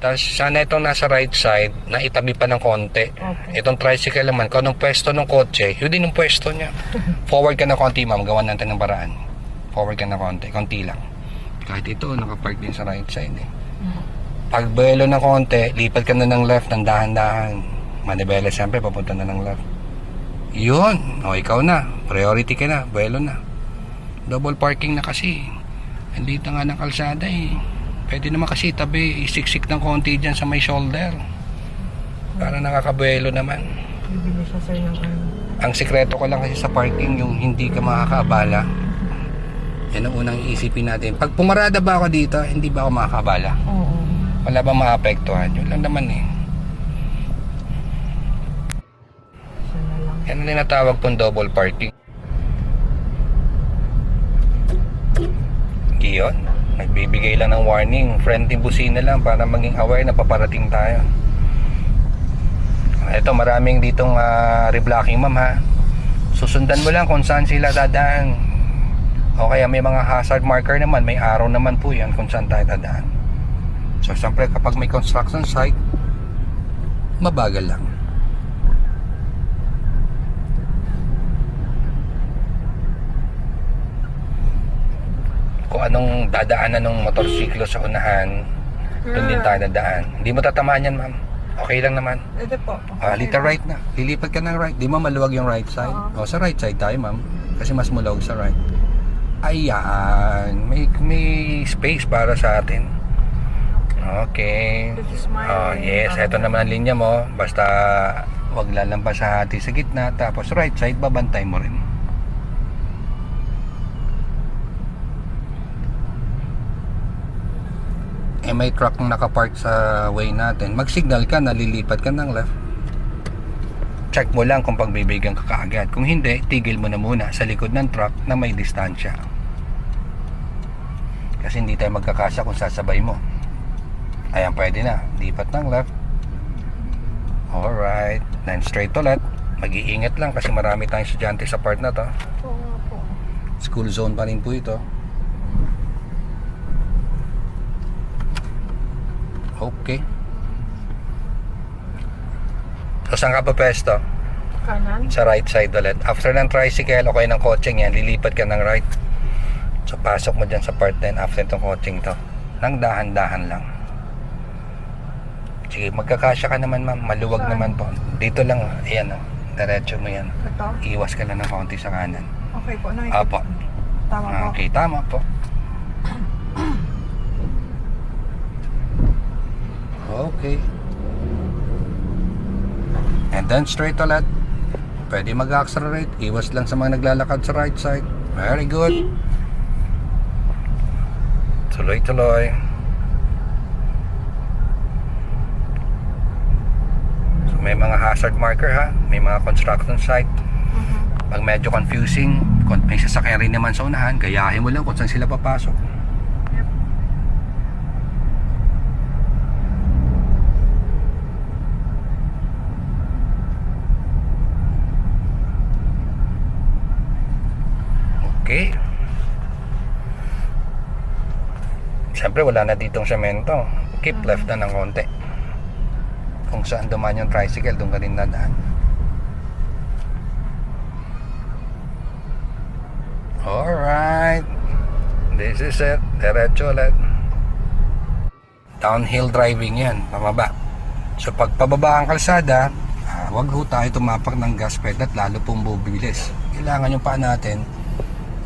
Tapos sana itong nasa right side, na itabi pa ng konti. Okay. Itong tricycle naman, kung anong pwesto ng kotse, yun din yung pwesto niya. Forward ka na konti, ma'am. Gawan natin ng paraan. Forward ka na konti, konti lang. Kahit ito, nakapark din sa right side eh. Pag belo ng konti, lipat ka na ng left ng dahan-dahan. Manibela siyempre, papunta na ng left. Yun. O, ikaw na. Priority ka na. Belo na. Double parking na kasi. Andito nga ng kalsada eh. Pwede naman kasi tabi, isiksik ng konti dyan sa may shoulder. Para nakakabuelo naman. Bibili siya sir ng ano. Ang sikreto ko lang kasi sa parking yung hindi ka makakaabala. Yan ang unang iisipin natin. Pag pumarada ba ako dito, hindi ba ako makakabala? Oo. Wala bang maapektuhan? Yun lang naman eh. Yan ang tinatawag pong double parking. Iyon. Nagbibigay lang ng warning. Friendly busina lang para maging aware na paparating tayo. Ito, maraming ditong uh, reblocking ma'am ha. Susundan mo lang kung saan sila dadaan. O kaya may mga hazard marker naman, may araw naman po yan kung saan tayo dadaan. So, siyempre kapag may construction site, mabagal lang. Kung anong dadaanan ng motorsiklo sa unahan, doon din tayo dadaan. Hindi mo tatamaan yan, ma'am. Okay lang naman. Ito po. Ah, liter right na. Lilipat ka ng right. Di mo maluwag yung right side. O, sa right side tayo, ma'am. Kasi mas maluwag sa right. Ayan. May, may space para sa atin. Okay. This is my... Oh, yes. Ito naman ang linya mo. Basta wag lalampas sa hati sa gitna. Tapos right side, babantay mo rin. Eh may truck na nakapark sa way natin, mag-signal ka, nalilipat ka ng left. Check mo lang kung pagbibigyan ka kaagad. Kung hindi, tigil mo na muna sa likod ng truck na may distansya. Kasi hindi tayo magkakasya kung sasabay mo. Ayan, pwede na. Lipat ng left. Alright. Then straight ulit. Mag-iingat lang kasi marami tayong estudyante sa part na to. Oo nga po. School zone pa rin po ito. Okay. So saan ka pa pesto? Kanan. Sa right side ulit. After ng tricycle, okay ng coaching yan, lilipat ka ng right. So pasok mo dyan sa part 10 after itong coaching to. Nang dahan-dahan lang. Sige, magkakasya ka naman ma'am. Maluwag Saan? naman po. Dito lang, ayan o. Diretso mo yan. Ito. Iwas ka lang ng konti sa kanan. Okay po. Nakikita. Apo. Tama po. Okay, tama po. Okay. And then straight ulit. Pwede mag-accelerate. Iwas lang sa mga naglalakad sa right side. Very good. Tuloy-tuloy. So may mga hazard marker ha. May mga construction site. Mhm. Pag medyo confusing, kung may sasakyan rin naman sa unahan, gayahin mo lang kung saan sila papasok. Okay. Siyempre wala na ditong semento. Keep left na ng konti. Kung saan dumaan yung tricycle, doon ka rin nadaan. Alright. This is it. Diretso ulit. Downhill driving yan. Pababa. So pag pababa ang kalsada, ah, wag ho tayo tumapak ng gas pedal at lalo pong bubilis. Kailangan yung paa natin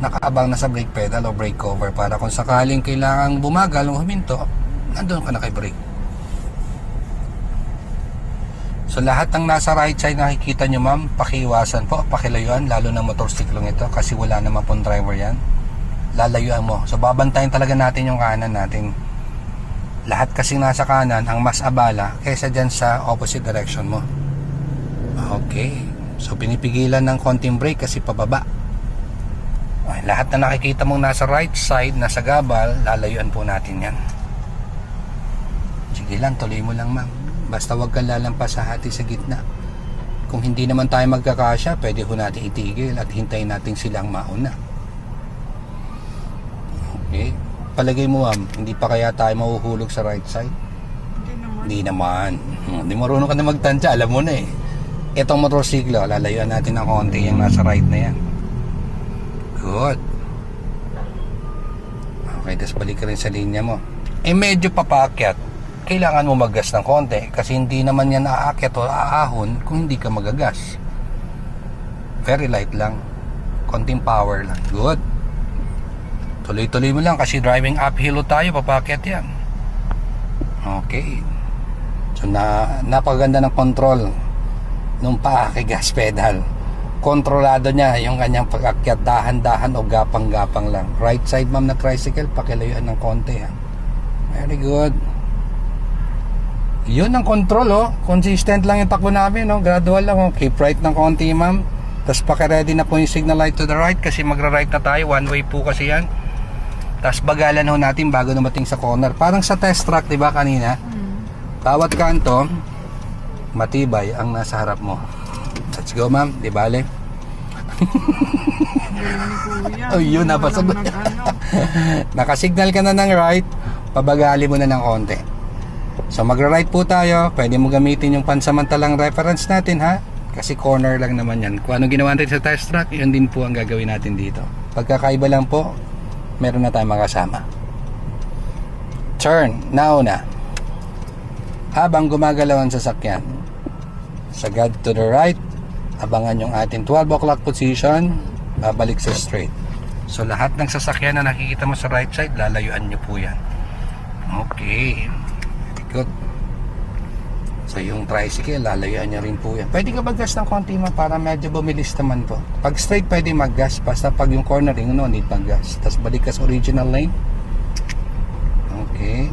nakaabang na sa brake pedal o brake cover para kung sakaling kailangang bumagal o huminto, nandun ka na kay brake. So lahat ng nasa right side nakikita nyo ma'am, pakiwasan po, pakilayuan, lalo na motorsiklong ito kasi wala naman pong driver yan. Lalayuan mo. So babantayan talaga natin yung kanan natin. Lahat kasi nasa kanan ang mas abala kaysa dyan sa opposite direction mo. Okay. So pinipigilan ng konting brake kasi pababa. Ay, lahat na nakikita mong nasa right side, nasa gabal, lalayuan po natin yan. Sige lang, tuloy mo lang ma'am. Basta wag kang lalampas sa hati sa gitna. Kung hindi naman tayo magkakasya, pwede ho natin itigil at hintayin natin silang mauna. Okay. Palagay mo ma'am, hindi pa kaya tayo mahuhulog sa right side? Hindi naman Hindi naman. Hmm, Hindi marunong ka na magtansya, alam mo na eh. Itong motorsiklo, lalayuan natin ng konti yung nasa right na yan. Good. Okay, tapos balik ka rin sa linya mo. Eh medyo papakyat. Kailangan mo maggas ng konti kasi hindi naman yan aakyat o aahon kung hindi ka magagas. Very light lang. Konting power lang. Good. Tuloy-tuloy mo lang kasi driving uphill tayo, papakyat yan. Okay. So na napaganda ng control nung paa kay gas pedal. Kontrolado niya yung kanyang pag-akyat dahan-dahan o gapang-gapang lang. Right side ma'am na tricycle, pakilayuan ng konti ha. Very good. Yun ang control oh. Consistent lang yung takbo namin no. Gradual lang oh. Keep right ng konti ma'am. Tapos pakiready na po yung signal light to the right kasi magra-right na tayo. One way po kasi yan. Tapos bagalan ho natin bago dumating sa corner. Parang sa test track, di ba kanina? Bawat kanto, matibay ang nasa harap mo. Let's go, ma'am. Di bale? Oh, yun, nag-ano. Nakasignal ka na ng right, pabagali mo na ng konti. So magra-right po tayo, pwede mo gamitin yung pansamantalang reference natin ha. Kasi corner lang naman yan. Kung ano ginawa natin sa test track, yun din po ang gagawin natin dito. Pagkakaiba lang po, meron na tayong makasama. Turn, now na. Habang gumagalaw ang sasakyan, sagad to the right, abangan yung ating 12 o'clock position, babalik sa straight. So lahat ng sasakyan na nakikita mo sa right side, lalayuan nyo po yan. Okay. Good. So yung tricycle, lalayuan nyo rin po yan. Pwede ka mag-gas ng konti mo para medyo bumilis naman po. Pag straight, pwede mag-gas. Basta pag yung cornering, no need mag-gas. Tapos balik ka sa original lane. Okay.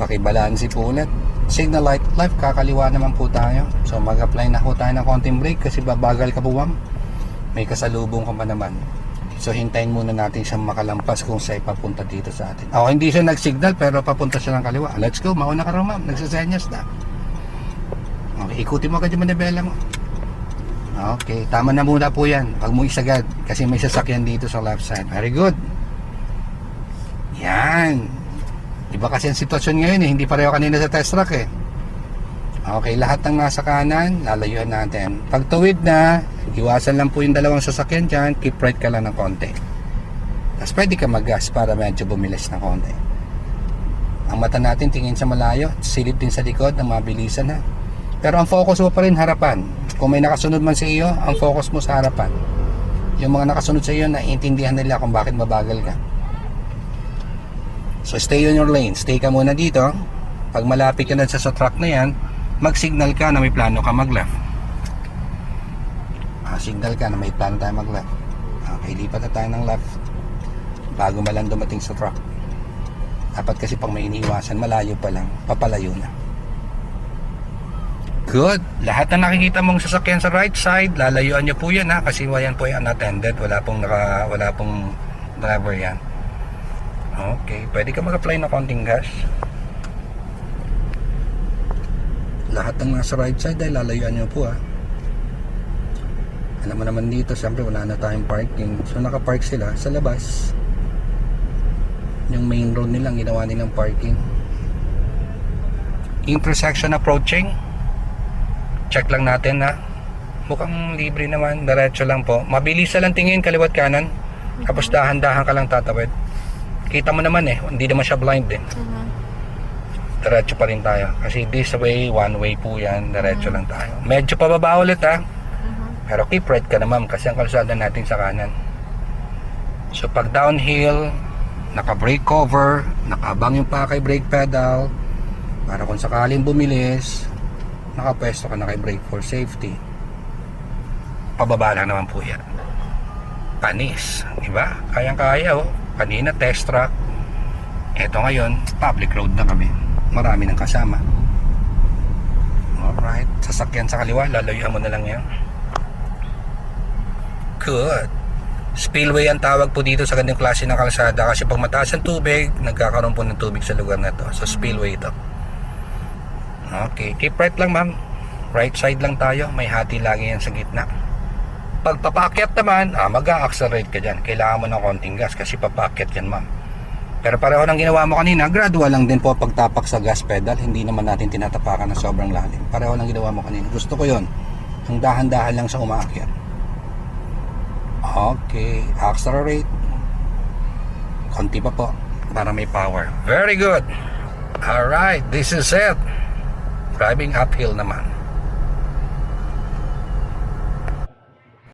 Pakibalansi po ulit. Signal light life, kakaliwa naman po tayo. So mag-apply na po tayo ng konting brake kasi babagal ka po ma'am. May kasalubong ka pa naman. So hintayin muna natin siyang makalampas kung sa'y papunta dito sa atin. Ako hindi siya nag-signal pero papunta siya ng kaliwa. Let's go, mauna ka raw ma'am. Nagsasenyas na. Okay, ikutin mo agad yung manibela mo. Okay, tama na muna po yan. Pag mo isagad kasi may sasakyan dito sa left side. Very good. Yan. Iba kasi ang sitwasyon ngayon eh. Hindi pareho kanina sa test track eh. Okay, lahat ng nasa kanan, lalayuan natin. Pag tuwid na, iwasan lang po yung dalawang sasakyan dyan, keep right ka lang ng konti. Tapos pwede ka mag-gas para medyo bumilis ng konti. Ang mata natin tingin sa malayo, silip din sa likod, ang mabilisan ha. Pero ang focus mo pa rin harapan. Kung may nakasunod man sa iyo, ang focus mo sa harapan. Yung mga nakasunod sa iyo, naiintindihan nila kung bakit mabagal ka. So stay on your lane. Stay ka muna dito. Pag malapit ka na sa, sa truck na yan, mag-signal ka na may plano ka mag-left. Ah, signal ka na may plano tayo mag-left. Okay, lipat na tayo ng left bago malang dumating sa truck. Dapat kasi pag may iniiwasan, malayo pa lang, papalayo na. Good. Lahat na nakikita mong sasakyan sa right side, lalayuan nyo po yan ha, kasi yan po ay unattended, wala pong, naka, wala pong driver yan. Okay, pwede ka mag-apply ng konting gas. Lahat ng nasa right side ay lalayuan nyo po ah. Alam mo naman dito, siyempre wala na tayong parking. So nakapark sila sa labas. Yung main road nilang ginawa nilang parking. Intersection approaching. Check lang natin na mukhang libre naman, diretso lang po. Mabilis lang tingin kaliwat kanan. Tapos dahan-dahan ka lang tatawid. Kita mo naman eh, hindi naman siya blind eh. Mhm. Diretso pa rin tayo. Kasi this way, one way po yan. Diretso lang tayo. Medyo pababa ulit ha. Mhm. Pero keep right ka na ma'am kasi ang kalsada natin sa kanan. So pag downhill, naka-brake cover, nakaabang yung pakay brake pedal, para kung sakaling bumilis, nakapwesto ka na kay brake for safety. Pababa lang naman po yan. Panis, di ba? Kayang-kaya oh. Kanina test track. Eto ngayon, public road na kami. Marami nang kasama. Alright, sasakyan sa kaliwa, lalayuan mo na lang yan. Good. Spillway ang tawag po dito sa ganitong klase ng kalsada kasi pag mataas ang tubig, nagkakaroon po ng tubig sa lugar na to. So spillway ito. Okay, keep right lang ma'am. Right side lang tayo, may hati lagi yan sa gitna. Pag papakyat naman, ah, mag-accelerate ka dyan. Kailangan mo ng konting gas kasi papakyat yan ma'am. Pero pareho ng ginawa mo kanina, gradual lang din po pagtapak sa gas pedal. Hindi naman natin tinatapakan na sobrang lalim. Pareho lang ginawa mo kanina. Gusto ko yon Ang dahan-dahan lang sa umaakyat. Okay, accelerate. Konti pa po para may power. Very good. Alright, this is it. Driving uphill naman.